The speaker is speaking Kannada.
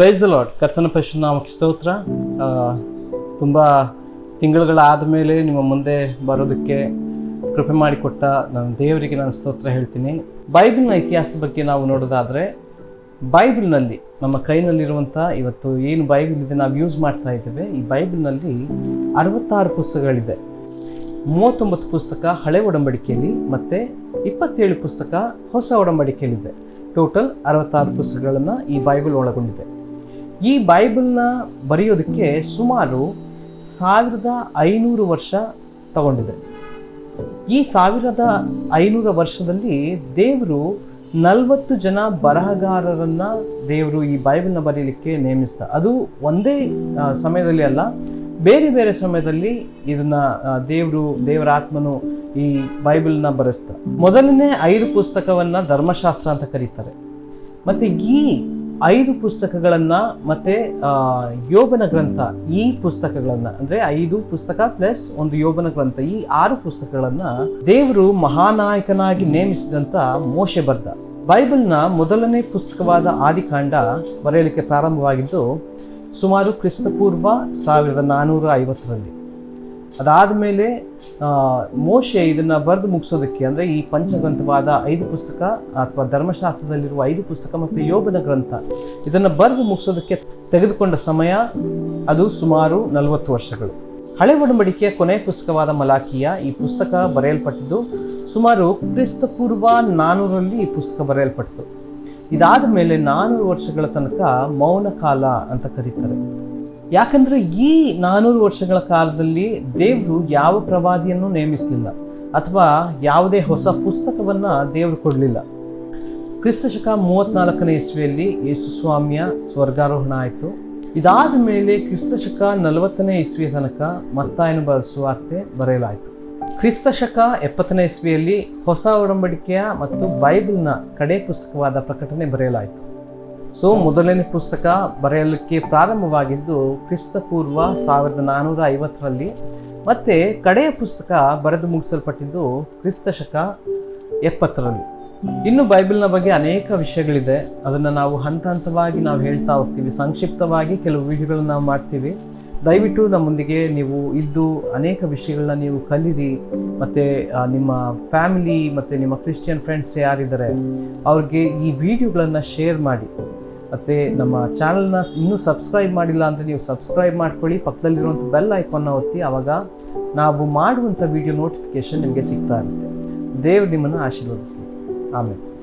ಪ್ರೈಸ್ ಲಾಡ್ ಕರ್ತನ ಪರಿಶುದ್ಧ ನಾಮಕ್ಕೆ ಸ್ತೋತ್ರ ತುಂಬ ತಿಂಗಳುಗಳಾದ ಮೇಲೆ ನಿಮ್ಮ ಮುಂದೆ ಬರೋದಕ್ಕೆ ಕೃಪೆ ಮಾಡಿಕೊಟ್ಟ ನನ್ನ ದೇವರಿಗೆ ನಾನು ಸ್ತೋತ್ರ ಹೇಳ್ತೀನಿ. ಬೈಬಲ್ನ ಇತಿಹಾಸದ ಬಗ್ಗೆ ನಾವು ನೋಡೋದಾದರೆ, ಬೈಬಲ್ನಲ್ಲಿ, ನಮ್ಮ ಕೈನಲ್ಲಿರುವಂಥ ಇವತ್ತು ಏನು ಬೈಬಲ್ ಇದೆ ನಾವು ಯೂಸ್ ಮಾಡ್ತಾ ಇದ್ದೇವೆ, ಈ ಬೈಬಲ್ನಲ್ಲಿ ಅರವತ್ತಾರು ಪುಸ್ತಕಗಳಿದೆ. ಮೂವತ್ತೊಂಬತ್ತು ಪುಸ್ತಕ ಹಳೆ ಒಡಂಬಡಿಕೆಯಲ್ಲಿ ಮತ್ತು ಇಪ್ಪತ್ತೇಳು ಪುಸ್ತಕ ಹೊಸ ಒಡಂಬಡಿಕೆಯಲ್ಲಿದೆ. ಟೋಟಲ್ ಅರವತ್ತಾರು ಪುಸ್ತಕಗಳನ್ನು ಈ ಬೈಬಲ್ ಒಳಗೊಂಡಿದೆ. ಈ ಬೈಬಲ್ನ ಬರೆಯೋದಕ್ಕೆ ಸುಮಾರು ಸಾವಿರದ ಐನೂರು ವರ್ಷ ತಗೊಂಡಿದೆ. ಈ ಸಾವಿರದ ಐನೂರ ವರ್ಷದಲ್ಲಿ ದೇವರು ನಲವತ್ತು ಜನ ಬರಹಗಾರರನ್ನ ದೇವರು ಈ ಬೈಬಲ್ನ ಬರೀಲಿಕ್ಕೆ ನೇಮಿಸಿದ. ಅದು ಒಂದೇ ಸಮಯದಲ್ಲಿ ಅಲ್ಲ, ಬೇರೆ ಬೇರೆ ಸಮಯದಲ್ಲಿ ಇದನ್ನ ದೇವರು, ದೇವರ ಆತ್ಮನು ಈ ಬೈಬಲ್ನ ಬರೆಸ್ತ ಮೊದಲನೇ ಐದು ಪುಸ್ತಕವನ್ನ ಧರ್ಮಶಾಸ್ತ್ರ ಅಂತ ಕರೀತಾರೆ. ಮತ್ತೆ ಈ ಐದು ಪುಸ್ತಕಗಳನ್ನು ಮತ್ತೆ ಯೋಬನ ಗ್ರಂಥ, ಈ ಪುಸ್ತಕಗಳನ್ನು, ಅಂದ್ರೆ ಐದು ಪುಸ್ತಕ ಪ್ಲಸ್ ಒಂದು ಯೋಬನ ಗ್ರಂಥ, ಈ ಆರು ಪುಸ್ತಕಗಳನ್ನು ದೇವರು ಮಹಾನಾಯಕನಾಗಿ ನೇಮಿಸಿದಂತ ಮೋಶೆ ಬರ್ದ. ಬೈಬಲ್ನ ಮೊದಲನೇ ಪುಸ್ತಕವಾದ ಆದಿಕಾಂಡ ಬರೆಯಲಿಕ್ಕೆ ಪ್ರಾರಂಭವಾಗಿದ್ದು ಸುಮಾರು ಕ್ರಿಸ್ತಪೂರ್ವ ಸಾವಿರದ ನಾನ್ನೂರ ಐವತ್ತರಲ್ಲಿ. ಅದಾದ ಮೇಲೆ ಮೋಶೆ ಇದನ್ನು ಬರೆದು ಮುಗಿಸೋದಕ್ಕೆ ಅಂದರೆ ಈ ಪಂಚಗ್ರಂಥವಾದ ಐದು ಪುಸ್ತಕ ಅಥವಾ ಧರ್ಮಶಾಸ್ತ್ರದಲ್ಲಿರುವ ಐದು ಪುಸ್ತಕ ಮತ್ತು ಯೋಗನ ಗ್ರಂಥ ಇದನ್ನು ಬರೆದು ಮುಗಿಸೋದಕ್ಕೆ ತೆಗೆದುಕೊಂಡ ಸಮಯ ಅದು ಸುಮಾರು ನಲವತ್ತು ವರ್ಷಗಳು. ಹಳೆ ಒಡಂಬಡಿಕೆಯ ಕೊನೆಯ ಪುಸ್ತಕವಾದ ಮಲಾಖಿಯ ಈ ಪುಸ್ತಕ ಬರೆಯಲ್ಪಟ್ಟಿದ್ದು ಸುಮಾರು ಕ್ರಿಸ್ತಪೂರ್ವ ನಾನ್ನೂರಲ್ಲಿ ಈ ಪುಸ್ತಕ ಬರೆಯಲ್ಪಟ್ಟಿತು ಇದಾದ ಮೇಲೆ ನಾನ್ನೂರು ವರ್ಷಗಳ ತನಕ ಮೌನ ಕಾಲ ಅಂತ ಕರೀತಾರೆ. ಯಾಕಂದ್ರೆ ಈ ನಾನೂರು ವರ್ಷಗಳ ಕಾಲದಲ್ಲಿ ದೇವರು ಯಾವ ಪ್ರವಾದಿಯನ್ನು ನೇಮಿಸಲಿಲ್ಲ ಅಥವಾ ಯಾವುದೇ ಹೊಸ ಪುಸ್ತಕವನ್ನ ದೇವರು ಕೊಡಲಿಲ್ಲ. ಕ್ರಿಸ್ತಶಕ ಮೂವತ್ನಾಲ್ಕನೇ ಇಸ್ವಿಯಲ್ಲಿ ಯೇಸುಸ್ವಾಮಿಯ ಸ್ವರ್ಗಾರೋಹಣ ಆಯಿತು. ಇದಾದ ಮೇಲೆ ಕ್ರಿಸ್ತಶಕ ನಲವತ್ತನೇ ಇಸ್ವಿಯ ತನಕ ಮತ್ತಾಯನ ಬ ಸುವಾರ್ತೆ ಬರೆಯಲಾಯಿತು. ಕ್ರಿಸ್ತಶಕ ಎಪ್ಪತ್ತನೇ ಇಸ್ವಿಯಲ್ಲಿ ಹೊಸ ಒಡಂಬಡಿಕೆಯ ಮತ್ತು ಬೈಬಲ್ನ ಕಡೆ ಪುಸ್ತಕವಾದ ಪ್ರಕಟಣೆ ಬರೆಯಲಾಯಿತು. ಸೊ ಮೊದಲನೇ ಪುಸ್ತಕ ಬರೆಯಲಿಕ್ಕೆ ಪ್ರಾರಂಭವಾಗಿದ್ದು ಕ್ರಿಸ್ತಪೂರ್ವ ಸಾವಿರದ ನಾನ್ನೂರ ಐವತ್ತರಲ್ಲಿ. ಮತ್ತು ಕಡೆಯ ಪುಸ್ತಕ ಬರೆದು ಮುಗಿಸಲ್ಪಟ್ಟಿದ್ದು ಕ್ರಿಸ್ತಶಕ ಎಪ್ಪತ್ತರಲ್ಲಿ. ಇನ್ನು ಬೈಬಲ್ನ ಬಗ್ಗೆ ಅನೇಕ ವಿಷಯಗಳಿದೆ. ಅದನ್ನು ನಾವು ಹಂತ ಹಂತವಾಗಿ ನಾವು ಹೇಳ್ತಾ ಹೋಗ್ತೀವಿ. ಸಂಕ್ಷಿಪ್ತವಾಗಿ ಕೆಲವು ವಿಡಿಯೋಗಳನ್ನ ನಾವು ಮಾಡ್ತೀವಿ. ದಯವಿಟ್ಟು ನಮ್ಮೊಂದಿಗೆ ನೀವು ಇದ್ದು ಅನೇಕ ವಿಷಯಗಳನ್ನ ನೀವು ಕಲೀರಿ. ಮತ್ತು ನಿಮ್ಮ ಫ್ಯಾಮಿಲಿ ಮತ್ತು ನಿಮ್ಮ ಕ್ರಿಶ್ಚಿಯನ್ ಫ್ರೆಂಡ್ಸ್ ಯಾರಿದ್ದಾರೆ, ಅವ್ರಿಗೆ ಈ ವಿಡಿಯೋಗಳನ್ನು ಶೇರ್ ಮಾಡಿ. ಮತ್ತು ನಮ್ಮ ಚಾನಲ್ನ ಇನ್ನೂ ಸಬ್ಸ್ಕ್ರೈಬ್ ಮಾಡಿಲ್ಲ ಅಂದರೆ ನೀವು ಸಬ್ಸ್ಕ್ರೈಬ್ ಮಾಡ್ಕೊಳ್ಳಿ. ಪಕ್ಕದಲ್ಲಿರುವಂಥ ಬೆಲ್ ಐಕಾನ್ನ ಒತ್ತಿ ಆವಾಗ ನಾವು ಮಾಡುವಂಥ ವಿಡಿಯೋ ನೋಟಿಫಿಕೇಷನ್ ನಿಮಗೆ ಸಿಗ್ತಾ ಇರುತ್ತೆ. ದೇವ್ರು ನಿಮ್ಮನ್ನು ಆಶೀರ್ವದಿಸಲಿ. ಆಮೇಲೆ.